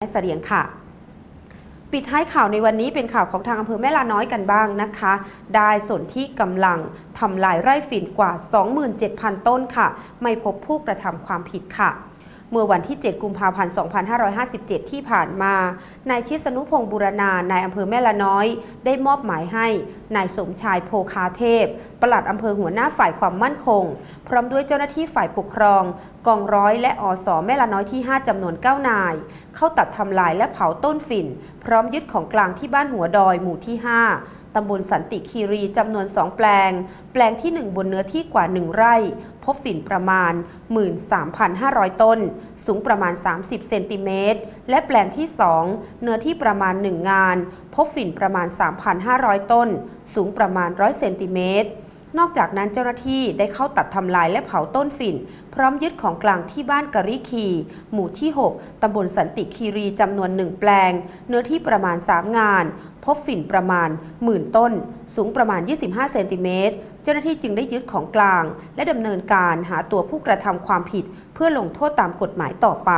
แม่เสียงค่ะ ปิดท้ายข่าวในวันนี้เป็นข่าวของทางอำเภอแม่ลาน้อยกันบ้างนะคะ ได้สนที่กำลังทำลายไร่ฝิ่นกว่า 27,000 ต้นค่ะ ไม่พบผู้กระทำความผิดค่ะ เมื่อวันที่ 7 กุมภาพันธ์ 2557 ที่ผ่านมา นายชิสนุพงศ์บุรณานายอำเภอแม่ละน้อย ได้มอบหมายให้ นายสมชายโพคาเทพ ปลัดอำเภอหัวหน้าฝ่ายความมั่นคง พร้อมด้วยเจ้าหน้าที่ฝ่ายปกครอง กองร้อยและอสแม่ละน้อยที่ 5จำนวน 9 นาย เข้าตัดทำลายและเผาต้นฝิ่น พร้อมยึดของกลางที่บ้านหัวดอยหมู่ที่ 5ตำบลสันติคีรีจำนวน 2 แปลง แปลงที่ 1 บนเนื้อที่กว่า 1 ไร่ พบฝิ่นประมาณ 13,500 ต้น สูงประมาณ 30 เซนติเมตร และแปลงที่ 2 เนื้อที่ประมาณ 1 งาน พบฝิ่นประมาณ 3,500 ต้น สูงประมาณ 100 เซนติเมตร นอกจากนั้นเจ้าหน้าที่ได้เข้าตัดทำลายและเผาต้นฝิ่น พร้อมยึดของกลางที่บ้านกะริคี หมู่ที่ 6 ตำบลสันติคีรีจำนวนหนึ่งแปลง เนื้อที่ประมาณ 3 งาน พบฝิ่นประมาณหมื่นต้น สูงประมาณ 25 เซนติเมตร เจ้าหน้าที่จึงได้ยึดของกลาง และดำเนินการหาตัวผู้กระทำความผิด เพื่อลงโทษตามกฎหมายต่อไป